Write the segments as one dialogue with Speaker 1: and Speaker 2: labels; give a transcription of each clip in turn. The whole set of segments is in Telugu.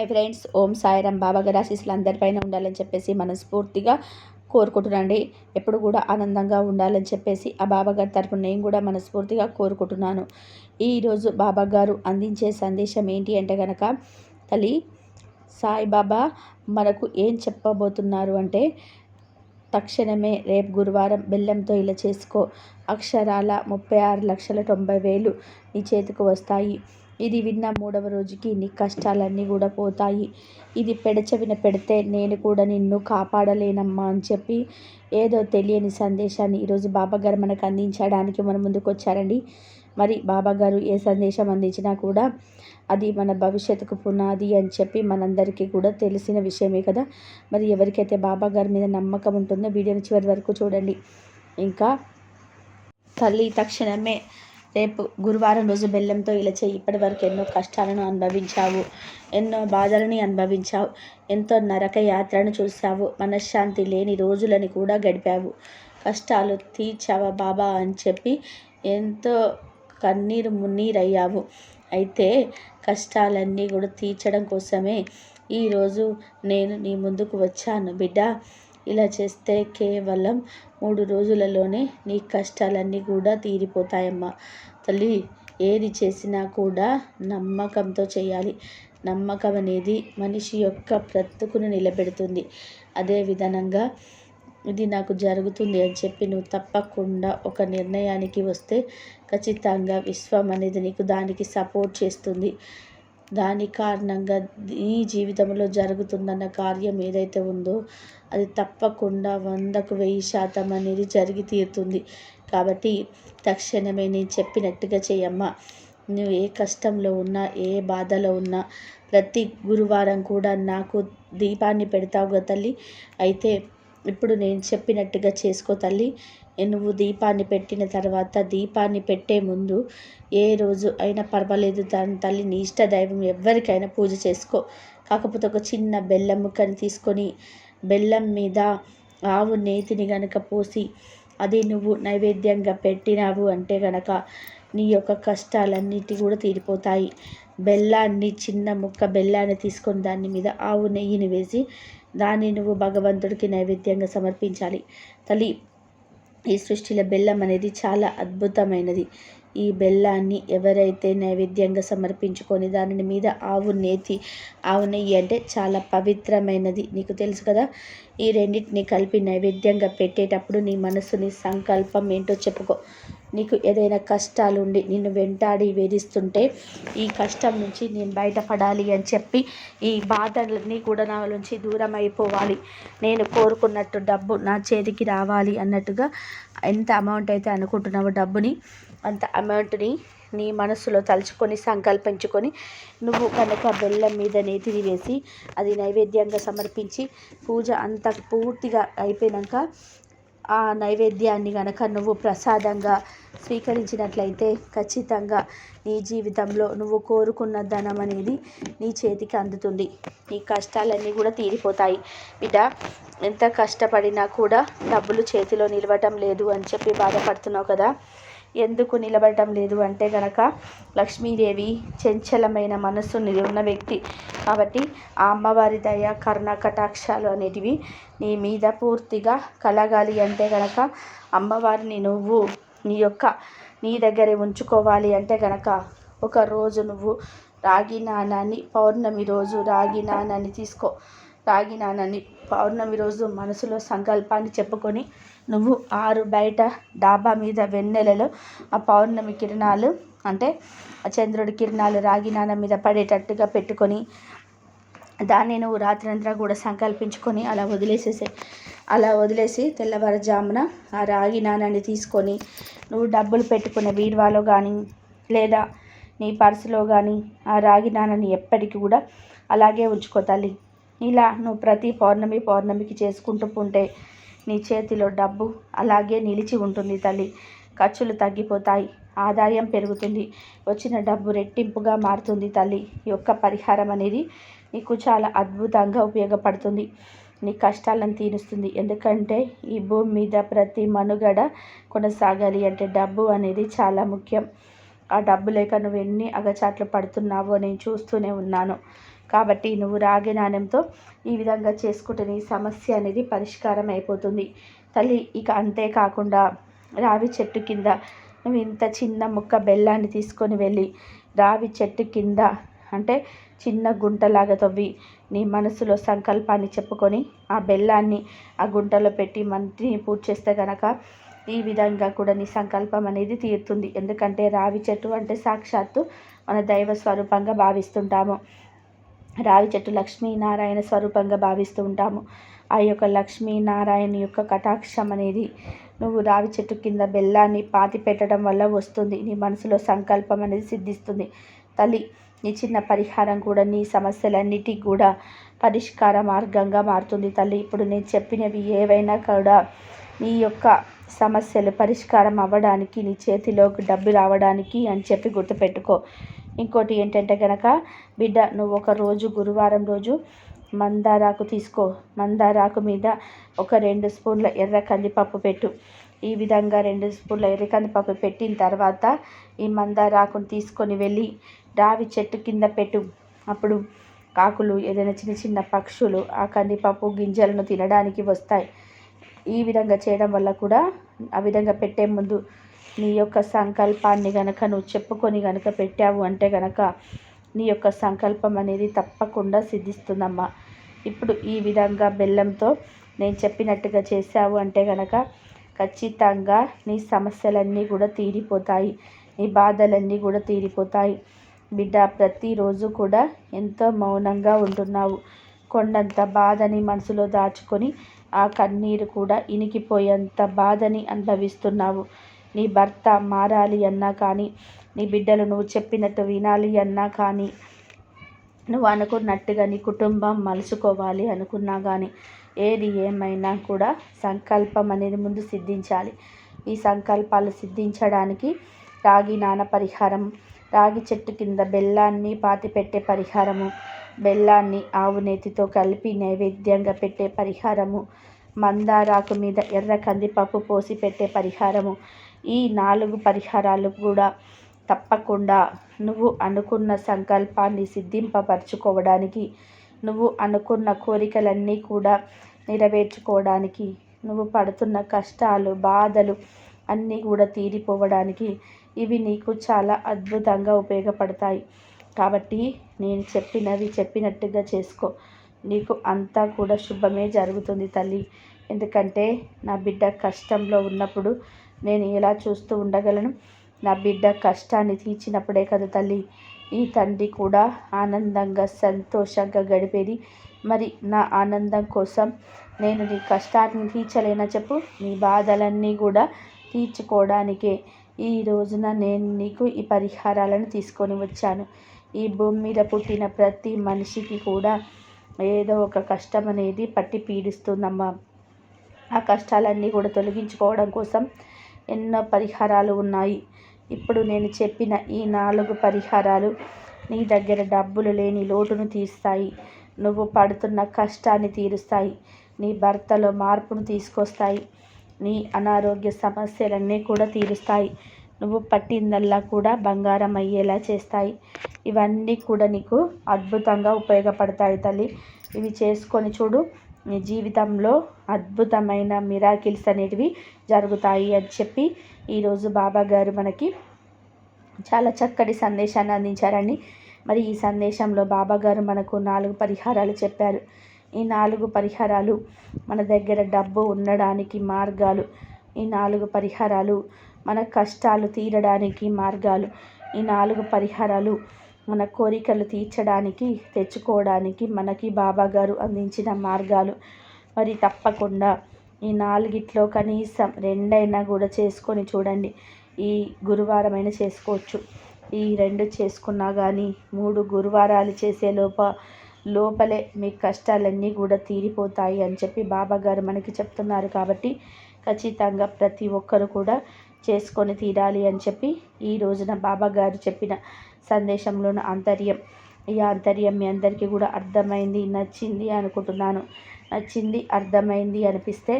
Speaker 1: Hi friends Om Sairam. బాబా గారి ఆశీస్సులు అందరిపైన ఉండాలని చెప్పేసి మనస్ఫూర్తిగా కోరుకుంటున్నాండి ఎప్పుడు కూడా ఆనందంగా ఉండాలని చెప్పేసి ఆ బాబా గారి నేను కూడా మనస్ఫూర్తిగా కోరుకుంటున్నాను. ఈరోజు బాబా గారు అందించే సందేశం ఏంటి అంటే కనుక తల్లి సాయిబాబా మనకు ఏం చెప్పబోతున్నారు అంటే తక్షణమే రేపు గురువారం బెల్లంతో ఇలా చేసుకో. అక్షరాల ముప్పై ఆరు లక్షల తొంభై వేలు నీ చేతికి వస్తాయి. ఇది విన్న మూడవ రోజుకి నీ కష్టాలన్నీ కూడా పోతాయి. ఇది పెడచెవిన పెడితే నేను కూడా నిన్ను కాపాడలేనమ్మా అని చెప్పి ఏదో తెలియని సందేశాన్ని ఈరోజు బాబాగారు మనకు అందించడానికి మన ముందుకు వచ్చారండి. మరి బాబాగారు ఏ సందేశం అందించినా కూడా అది మన భవిష్యత్తుకు పునాది అని చెప్పి మనందరికీ కూడా తెలిసిన విషయమే కదా. మరి ఎవరికైతే బాబా గారి మీద నమ్మకం ఉంటుందో వీడియోని చివరి వరకు చూడండి. ఇంకా తల్లి తక్షణమే రేపు గురువారం రోజు బెల్లంతో ఇలా చేయి ఇప్పటి వరకు ఎన్నో కష్టాలను అనుభవించావు ఎన్నో బాధలని అనుభవించావు ఎంతో నరక యాత్రను చూసావు మనశ్శాంతి లేని రోజులని కూడా గడిపావు. కష్టాలు తీర్చావా బాబా అని చెప్పి ఎంతో కన్నీరు మున్నీరయ్యావు. అయితే కష్టాలన్నీ కూడా తీర్చడం కోసమే ఈరోజు నేను నీ ముందుకు వచ్చాను. బిడ్డ ఇలా చేస్తే కేవలం మూడు రోజులలోనే నీ కష్టాలన్నీ కూడా తీరిపోతాయమ్మా. తల్లి ఏది చేసినా కూడా నమ్మకంతో చేయాలి. నమ్మకం అనేది మనిషి యొక్క బ్రతుకును నిలబెడుతుంది. అదే విధంగా ఇది నాకు జరుగుతుంది అని చెప్పి నువ్వు తప్పకుండా ఒక నిర్ణయానికి వస్తే ఖచ్చితంగా విశ్వం అనేది నీకు దానికి సపోర్ట్ చేస్తుంది. దాని కారణంగా నీ జీవితంలో జరుగుతుందన్న కార్యం ఏదైతే ఉందో అది తప్పకుండా వందకు వెయ్యి శాతం అనేది జరిగి తీరుతుంది. కాబట్టి తక్షణమే నేను చెప్పినట్టుగా చేయమ్మా. నువ్వు ఏ కష్టంలో ఉన్నా ఏ బాధలో ఉన్నా ప్రతి గురువారం కూడా నాకు దీపాన్ని పెడతావుగా తల్లి. అయితే ఇప్పుడు నేను చెప్పినట్టుగా చేసుకో తల్లి. నువ్వు దీపాన్ని పెట్టిన తర్వాత దీపాన్ని పెట్టే ముందు ఏ రోజు అయినా పర్వాలేదు దాని తల్లి నీ ఇష్ట దైవం ఎవరికైనా పూజ చేసుకో. కాకపోతే ఒక చిన్న బెల్లం ముక్కని తీసుకొని బెల్లం మీద ఆవు నేతిని గనక పోసి అది నువ్వు నైవేద్యంగా పెట్టినావు అంటే గనక నీ యొక్క కష్టాలన్నిటి కూడా తీరిపోతాయి. బెల్లాన్ని చిన్న ముక్క బెల్లాన్ని తీసుకొని దాని మీద ఆవు నెయ్యిని వేసి దాన్ని నువ్వు భగవంతుడికి నైవేద్యంగా సమర్పించాలి. తల్లి ఈ సృష్టిలో బెల్లం అనేది చాలా అద్భుతమైనది. ఈ బెల్లాన్ని ఎవరైతే నైవేద్యంగా సమర్పించుకొని దానిని మీద ఆవు నేతి ఆవు నెయ్యి అంటే చాలా పవిత్రమైనది. నీకు తెలుసు కదా ఈ రెండింటిని కలిపి నైవేద్యంగా పెట్టేటప్పుడు నీ మనసుని సంకల్పం ఏంటో చెప్పుకో. నీకు ఏదైనా కష్టాలు ఉండి నిన్ను వెంటాడి వేధిస్తుంటే ఈ కష్టం నుంచి నేను బయటపడాలి అని చెప్పి ఈ బాధలన్నీ కూడా నా నుంచి దూరం అయిపోవాలి నేను కోరుకున్నట్టు డబ్బు నా చేతికి రావాలి అన్నట్టుగా ఎంత అమౌంట్ అయితే అనుకుంటున్నావో డబ్బుని అంత అమౌంట్ని నీ మనసులో తలుచుకొని సంకల్పించుకొని నువ్వు కనుక బెల్లం మీద నేతిని వేసి అది నైవేద్యంగా సమర్పించి పూజ అంత పూర్తిగా అయిపోయాక ఆ నైవేద్యాన్ని కనుక నువ్వు ప్రసాదంగా స్వీకరించినట్లయితే ఖచ్చితంగా నీ జీవితంలో నువ్వు కోరుకున్న ధనం అనేది నీ చేతికి అందుతుంది. నీ కష్టాలన్నీ కూడా తీరిపోతాయి. బిడ్డ ఎంత కష్టపడినా కూడా డబ్బులు చేతిలో నిలవటం లేదు అని చెప్పి బాధపడుతున్నావు కదా. ఎందుకు నిలబడటం లేదు అంటే గనక లక్ష్మీదేవి చంచలమైన మనస్సు ఉన్న వ్యక్తి. కాబట్టి ఆ అమ్మవారి దయ కరుణ కటాక్షాలు అనేటివి నీ మీద పూర్తిగా కలగాలి అంటే గనక అమ్మవారిని నువ్వు నీ యొక్క నీ దగ్గరే ఉంచుకోవాలి అంటే గనక ఒక రోజు నువ్వు రాగి నాణాన్ని పౌర్ణమి రోజు రాగి నాణాన్ని తీసుకో. రాగి నాణాన్ని పౌర్ణమి రోజు మనసులో సంకల్పాన్ని చెప్పుకొని నువ్వు ఆరు బయట డాబా మీద వెన్నెలలో ఆ పౌర్ణమి కిరణాలు అంటే ఆ చంద్రుడి కిరణాలు రాగి నాణం మీద పడేటట్టుగా పెట్టుకొని దాన్ని నువ్వు రాత్రంతా కూడా సంకల్పించుకొని అలా వదిలేసేసే అలా వదిలేసి తెల్లవారుజామున ఆ రాగి నాణాన్ని తీసుకొని నువ్వు డబ్బులు పెట్టుకునే బీరువాలో కానీ లేదా నీ పర్సులో కానీ ఆ రాగి నాణాన్ని ఎప్పటికీ కూడా అలాగే ఉంచుకో తల్లి. ఇలా నువ్వు ప్రతి పౌర్ణమి పౌర్ణమికి చేసుకుంటూ ఉంటే నీ చేతిలో డబ్బు అలాగే నిలిచి ఉంటుంది తల్లి. ఖర్చులు తగ్గిపోతాయి. ఆదాయం పెరుగుతుంది. వచ్చిన డబ్బు రెట్టింపుగా మారుతుంది తల్లి. ఈ యొక్క పరిహారం అనేది నీకు చాలా అద్భుతంగా ఉపయోగపడుతుంది. నీ కష్టాలను తీరుస్తుంది. ఎందుకంటే ఈ భూమి మీద ప్రతి మనుగడ కొనసాగాలి అంటే డబ్బు అనేది చాలా ముఖ్యం. ఆ డబ్బు లేక నువ్వు ఎన్ని అగచాట్లు పడుతున్నావో నేను చూస్తూనే ఉన్నాను. కాబట్టి నువ్వు రాగి నాణ్యంతో ఈ విధంగా చేసుకుంటే నీ సమస్య అనేది పరిష్కారం అయిపోతుంది. తల్లి ఇక అంతేకాకుండా రావి చెట్టు కింద నువ్వు ఇంత చిన్న ముక్క బెల్లాన్ని తీసుకొని వెళ్ళి రావి చెట్టు కింద అంటే చిన్న గుంటలాగా తవ్వి నీ మనసులో సంకల్పాన్ని చెప్పుకొని ఆ బెల్లాన్ని ఆ గుంటలో పెట్టి మంత్రిని పూజ చేస్తే కనుక ఈ విధంగా కూడా నీ సంకల్పం అనేది తీరుతుంది. ఎందుకంటే రావి చెట్టు అంటే సాక్షాత్తు మన దైవ స్వరూపంగా భావిస్తుంటాము. రావి చెట్టు లక్ష్మీనారాయణ స్వరూపంగా భావిస్తూ ఉంటాము. ఆ యొక్క లక్ష్మీనారాయణ యొక్క కటాక్షం అనేది నువ్వు రావి చెట్టు కింద బెల్లాన్ని పాతి పెట్టడం వల్ల వస్తుంది. నీ మనసులో సంకల్పం అనేది సిద్ధిస్తుంది. తల్లి నీ చిన్న పరిహారం కూడా నీ సమస్యలన్నిటికి కూడా పరిష్కార మార్గంగా మారుతుంది తల్లి. ఇప్పుడు నేను చెప్పినవి ఏవైనా కూడా నీ యొక్క సమస్యలు పరిష్కారం అవ్వడానికి నీ చేతిలోకి డబ్బు రావడానికి అని చెప్పి గుర్తుపెట్టుకో. ఇంకోటి ఏంటంటే కనుక బిడ్డ నువ్వు ఒక రోజు గురువారం రోజు మందారాకు తీసుకో. మందారాకు మీద ఒక రెండు స్పూన్ల ఎర్ర కందిపప్పు పెట్టు. ఈ విధంగా రెండు స్పూన్ల ఎర్ర కందిపప్పు పెట్టిన తర్వాత ఈ మందారాకును తీసుకొని వెళ్ళి రావి చెట్టు కింద పెట్టు. అప్పుడు కాకులు ఏదైనా చిన్న చిన్న పక్షులు ఆ కందిపప్పు గింజలను తినడానికి వస్తాయి. ఈ విధంగా చేయడం వల్ల కూడా ఆ విధంగా పెట్టే ముందు నీ యొక్క సంకల్పాన్ని గనక నువ్వు చెప్పుకొని గనక పెట్టావు అంటే గనక నీ యొక్క సంకల్పం అనేది తప్పకుండా సిద్ధిస్తుందమ్మా. ఇప్పుడు ఈ విధంగా బెల్లంతో నేను చెప్పినట్టుగా చేసావు అంటే గనక ఖచ్చితంగా నీ సమస్యలన్నీ కూడా తీరిపోతాయి. నీ బాధలన్నీ కూడా తీరిపోతాయి. బిడ్డ ప్రతిరోజు కూడా ఎంతో మౌనంగా ఉంటున్నావు. కొండంత బాధని మనసులో దాచుకొని ఆ కన్నీరు కూడా ఇనికిపోయేంత బాధని అనుభవిస్తున్నావు. నీ భర్త మారాలి అన్నా కానీ నీ బిడ్డలు నువ్వు చెప్పినట్టు వినాలి అన్నా కానీ నువ్వు అనుకున్నట్టుగా నీ కుటుంబం మలుచుకోవాలి అనుకున్నా కానీ ఏది ఏమైనా కూడా సంకల్పం అనేది ముందు సిద్ధించాలి. ఈ సంకల్పాలు సిద్ధించడానికి రాగి నాన పరిహారం రాగి చెట్టు కింద బెల్లాన్ని పాతి పెట్టే పరిహారము బెల్లాన్ని ఆవు నేతితో కలిపి నైవేద్యంగా పెట్టే పరిహారము మందారాకు మీద ఎర్ర కందిపప్పు పోసి పెట్టే పరిహారము ఈ నాలుగు పరిహారాలు కూడా తప్పకుండా నువ్వు అనుకున్న సంకల్పాన్ని సిద్ధింపపరచుకోవడానికి నువ్వు అనుకున్న కోరికలన్నీ కూడా నెరవేర్చుకోవడానికి నువ్వు పడుతున్న కష్టాలు బాధలు అన్నీ కూడా తీరిపోవడానికి ఇవి నీకు చాలా అద్భుతంగా ఉపయోగపడతాయి. కాబట్టి నేను చెప్పినవి చెప్పినట్టుగా చేసుకో. నీకు అంతా కూడా శుభమే జరుగుతుంది తల్లి. ఎందుకంటే నా బిడ్డ కష్టంలో ఉన్నప్పుడు నేను ఎలా చూస్తూ ఉండగలను. నా బిడ్డ కష్టాన్ని తీర్చినప్పుడే కదా తల్లి. ఈ తండ్రి కూడా ఆనందంగా సంతోషంగా గడిపేది. మరి నా ఆనందం కోసం నేను నీ కష్టాన్ని తీర్చలేనా చెప్పు? నీ బాధలన్నీ కూడా తీర్చుకోవడానికే ఈ రోజున నేను నీకు ఈ పరిహారాలను తీసుకొని వచ్చాను. ఈ భూమి మీద పుట్టిన ప్రతి మనిషికి కూడా ఏదో ఒక కష్టం అనేది పట్టి పీడిస్తుందమ్మా. ఆ కష్టాలన్నీ కూడా తొలగించుకోవడం కోసం ఎన్నో పరిహారాలు ఉన్నాయి. ఇప్పుడు నేను చెప్పిన ఈ నాలుగు పరిహారాలు నీ దగ్గర డబ్బులు లేని లోటును తీస్తాయి నువ్వు పడుతున్న కష్టాన్ని తీరుస్తాయి. నీ భర్తలో మార్పును తీసుకొస్తాయి. నీ అనారోగ్య సమస్యలన్నీ కూడా తీరుస్తాయి. నువ్వు పట్టిందల్లా కూడా బంగారం అయ్యేలా చేస్తాయి. ఇవన్నీ కూడా నీకు అద్భుతంగా ఉపయోగపడతాయి తల్లి. ఇవి చేసుకొని చూడు. జీవితంలో అద్భుతమైన మిరాకిల్స్ అనేటివి జరుగుతాయి అని చెప్పి ఈరోజు బాబా గారు మనకి చాలా చక్కటి సందేశాన్ని అందించారండి. మరి ఈ సందేశంలో బాబా గారు మనకు నాలుగు పరిహారాలు చెప్పారు. ఈ నాలుగు పరిహారాలు మన దగ్గర డబ్బు ఉండడానికి మార్గాలు. ఈ నాలుగు పరిహారాలు మన కష్టాలు తీరడానికి మార్గాలు. ఈ నాలుగు పరిహారాలు మన కోరికలు తీర్చడానికి తెచ్చుకోవడానికి మనకి బాబాగారు అందించిన మార్గాలు. మరి తప్పకుండా ఈ నాలుగిట్లో కనీసం రెండైనా కూడా చేసుకొని చూడండి. ఈ గురువారమైనా చేసుకోవచ్చు. ఈ రెండు చేసుకున్నా కానీ మూడు గురువారాలు చేసే లోప లోపలే మీ కష్టాలన్నీ కూడా తీరిపోతాయి అని చెప్పి బాబాగారు మనకి చెప్తున్నారు కాబట్టి ఖచ్చితంగా ప్రతి ఒక్కరు కూడా చేసుకొని తీరాలి అని చెప్పి ఈ రోజున బాబాగారు చెప్పిన సందేశంలోని ఆంతర్యం ఈ ఆంతర్యం మీ అందరికీ కూడా అర్థమైంది నచ్చింది అనుకుంటున్నాను. నచ్చింది అర్థమైంది అనిపిస్తే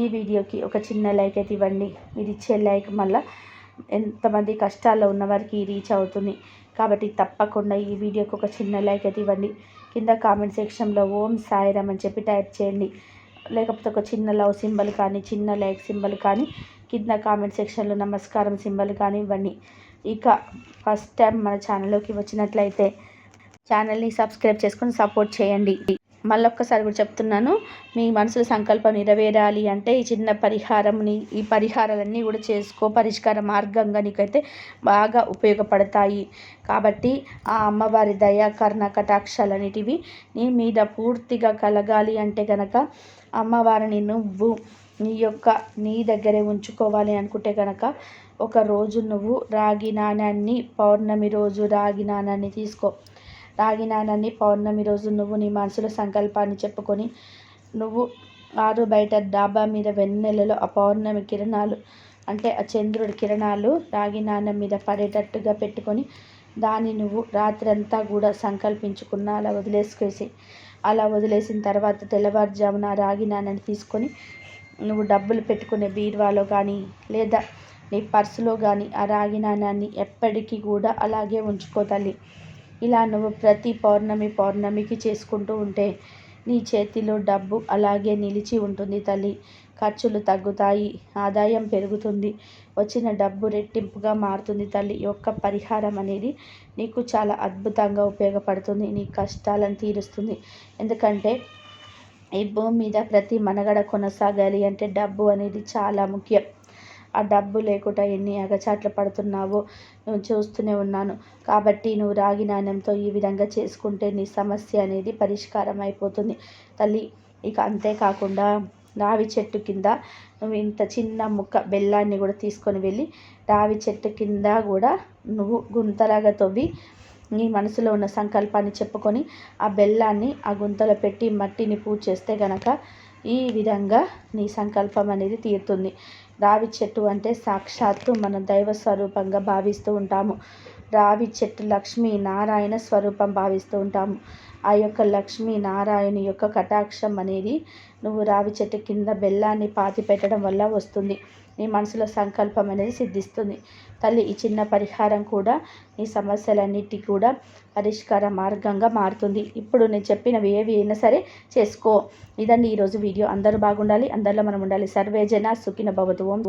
Speaker 1: ఈ వీడియోకి ఒక చిన్న లైక్ అయితే ఇవ్వండి. మీరు ఇచ్చే లైక్ మళ్ళీ ఎంతమంది కష్టాల్లో ఉన్న వారికి రీచ్ అవుతుంది. కాబట్టి తప్పకుండా ఈ వీడియోకి ఒక చిన్న లైక్ అయితే ఇవ్వండి. కింద కామెంట్ సెక్షన్లో ఓం సాయిరామ్ అని చెప్పి టైప్ చేయండి. లేకపోతే ఒక చిన్న లవ్ సింబల్ కానీ చిన్న లైక్ సింబల్ కానీ కింద కామెంట్ సెక్షన్లో నమస్కారం సింబల్ కానీ ఇవ్వండి. ఇక ఫస్ట్ టైం మన ఛానల్లోకి వచ్చినట్లయితే ఛానల్ని సబ్స్క్రైబ్ చేసుకొని సపోర్ట్ చేయండి. మళ్ళొక్కసారి కూడా చెప్తున్నాను మీ మనసులో సంకల్పం నెరవేరాలి అంటే ఈ చిన్న పరిహారంని ఈ పరిహారాలన్నీ కూడా చేసుకో. పరిష్కార మార్గంగా నీకైతే బాగా ఉపయోగపడతాయి. కాబట్టి ఆ అమ్మవారి దయ కర్ణ కటాక్షాలనేటివి నీ మీద పూర్తిగా కలగాలి అంటే కనుక అమ్మవారిని నువ్వు నీ యొక్క నీ దగ్గరే ఉంచుకోవాలి అనుకుంటే కనుక ఒక రోజు నువ్వు రాగి నాణ్యాన్ని పౌర్ణమి రోజు రాగి నాణ్యాన్ని తీసుకో. రాగి నాణాన్ని పౌర్ణమి రోజు నువ్వు నీ మనసులో సంకల్పాన్ని చెప్పుకొని నువ్వు ఆరు బయట డాబా మీద వెన్నెలలో ఆ పౌర్ణమి కిరణాలు అంటే ఆ చంద్రుడి కిరణాలు రాగి నాణం మీద పడేటట్టుగా పెట్టుకొని దాన్ని నువ్వు రాత్రంతా కూడా సంకల్పించుకున్న అలా వదిలేసుకేసి అలా వదిలేసిన తర్వాత తెల్లవారుజామున రాగి నాణాన్ని తీసుకొని నువ్వు డబ్బులు పెట్టుకునే బీరువాలో కానీ లేదా నీ పర్సులో కానీ ఆ రాగి నాణాన్ని ఎప్పటికీ కూడా అలాగే ఉంచుకో తల్లి. ఇలా నువ్వు ప్రతి పౌర్ణమి పౌర్ణమికి చేసుకుంటూ ఉంటే నీ చేతిలో డబ్బు అలాగే నిలిచి ఉంటుంది తల్లి. ఖర్చులు తగ్గుతాయి ఆదాయం పెరుగుతుంది వచ్చిన డబ్బు రెట్టింపుగా మారుతుంది తల్లి. యొక్క పరిహారం అనేది నీకు చాలా అద్భుతంగా ఉపయోగపడుతుంది నీ కష్టాలను తీరుస్తుంది. ఎందుకంటే ఈ భూమి మీద ప్రతి మనగడ కొనసాగాలి అంటే డబ్బు అనేది చాలా ముఖ్యం. ఆ డబ్బు లేకుండా ఎన్ని అగచాట్లు పడుతున్నావో నువ్వు చూస్తూనే ఉన్నాను. కాబట్టి నువ్వు రాగి నాణ్యంతో ఈ విధంగా చేసుకుంటే నీ సమస్య అనేది పరిష్కారం అయిపోతుంది. తల్లి ఇక అంతేకాకుండా రావి చెట్టు కింద నువ్వు ఇంత చిన్న ముక్క బెల్లాన్ని కూడా తీసుకొని వెళ్ళి రావి చెట్టు కింద కూడా నువ్వు గుంతలాగా తవ్వి నీ మనసులో ఉన్న సంకల్పాన్ని చెప్పుకొని ఆ బెల్లాన్ని ఆ గుంతలో పెట్టి మట్టిని పూజ చేస్తే గనక ఈ విధంగా నీ సంకల్పం అనేది తీరుతుంది. రావి చెట్టు అంటే సాక్షాత్తు మన దైవ స్వరూపంగా భావిస్తూ ఉంటాము. రావి చెట్టు లక్ష్మీ నారాయణ స్వరూపం భావిస్తూ ఉంటాము ఆ యొక్క లక్ష్మీ నారాయణ యొక్క కటాక్షం అనేది నువ్వు రావి చెట్టు కింద బెల్లాన్ని పాతి పెట్టడం వల్ల వస్తుంది. నీ మనసులో సంకల్పం అనేది సిద్ధిస్తుంది. తల్లి ఈ చిన్న పరిహారం కూడా నీ సమస్యలన్నిటి కూడా పరిష్కార మార్గంగా మారుతుంది. ఇప్పుడు నేను చెప్పినవి ఏవి అయినా సరే చేసుకో. ఇదండి ఈరోజు వీడియో. అందరూ బాగుండాలి అందరిలో మనం ఉండాలి. సర్వేజన సుఖిన భవతు. ఓం